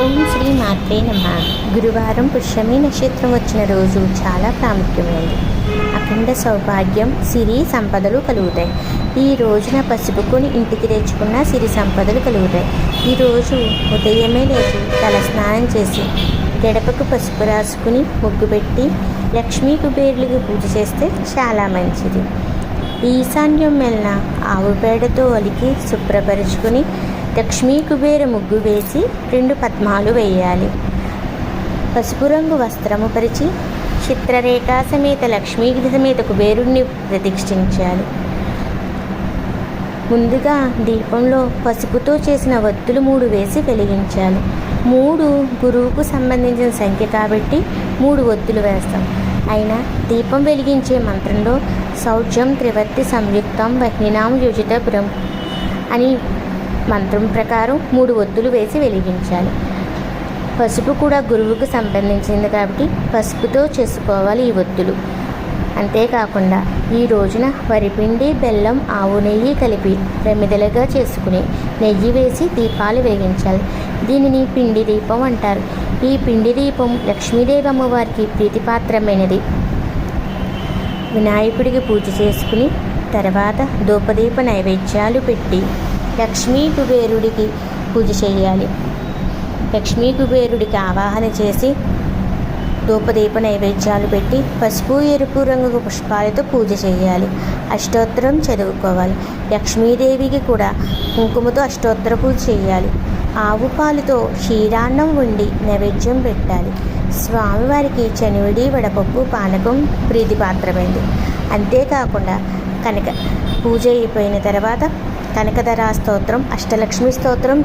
ఓం శ్రీ మాత్రే నమ. గురువారం పుష్యమి నక్షత్రం వచ్చిన రోజు చాలా ప్రాముఖ్యమైనది. అఖండ సౌభాగ్యం సిరి సంపదలు కలుగుతాయి. ఈ రోజున పసుపుకొని ఇంటికి తెచ్చుకున్న సిరి సంపదలు కలుగుతాయి. ఈ రోజు ఉదయమే లేచి తల స్నానం చేసి గడపకు పసుపు రాసుకుని ముగ్గు పెట్టి లక్ష్మీ కుబేర్లకు పూజ చేస్తే చాలా మంచిది. ఈశాన్యం మెల్లిన ఆవు పేడతో ఒలికి శుభ్రపరుచుకుని లక్ష్మీ కుబేర ముగ్గు వేసి రెండు పద్మాలు వేయాలి. పసుపు రంగు వస్త్రము పరిచి చిత్రరేఖా సమేత లక్ష్మీ సమేత కుబేరుణ్ణి ప్రతిష్ఠించాలి. ముందుగా దీపంలో పసుపుతో చేసిన వత్తులు మూడు వేసి వెలిగించాలి. మూడు గురువుకు సంబంధించిన సంఖ్య కాబట్టి మూడు ఒత్తులు వేస్తాం. అయినా దీపం వెలిగించే మంత్రంలో శౌచం త్రివర్తి సంయుక్తం వహ్నినాం యుజిత బ్రహ్మ అని మంత్రం ప్రకారం మూడు ఒత్తులు వేసి వెలిగించాలి. పసుపు కూడా గురువుకు సంబంధించింది కాబట్టి పసుపుతో చేసుకోవాలి ఈ ఒత్తులు. అంతేకాకుండా ఈ రోజున వరిపిండి బెల్లం ఆవు నెయ్యి కలిపి ప్రమిదలుగా చేసుకుని నెయ్యి వేసి దీపాలు వేగించాలి దీనిని పిండి దీపం అంటారు. ఈ పిండి దీపం లక్ష్మీదేవి అమ్మవారికి ప్రీతిపాత్రమైనది. వినాయకుడికి పూజ చేసుకుని తర్వాత ధూపదీప నైవేద్యాలు పెట్టి లక్ష్మీ కుబేరుడికి పూజ చేయాలి. లక్ష్మీ కుబేరుడికి ఆవాహన చేసి ధూపదీప నైవేద్యాలు పెట్టి పసుపు ఎరుపు రంగు పుష్పాలతో పూజ చేయాలి. అష్టోత్తరం చదువుకోవాలి. లక్ష్మీదేవికి కూడా కుంకుమతో అష్టోత్తర పూజ చేయాలి. ఆవు పాలుతో క్షీరాన్నం వండి నైవేద్యం పెట్టాలి. స్వామివారికి చనివిడి వడపప్పు పానకం ప్రీతిపాత్రమైంది. అంతేకాకుండా కనుక పూజ అయిపోయిన తర్వాత కనకధరా స్తోత్రం అష్టలక్ష్మి స్తోత్రం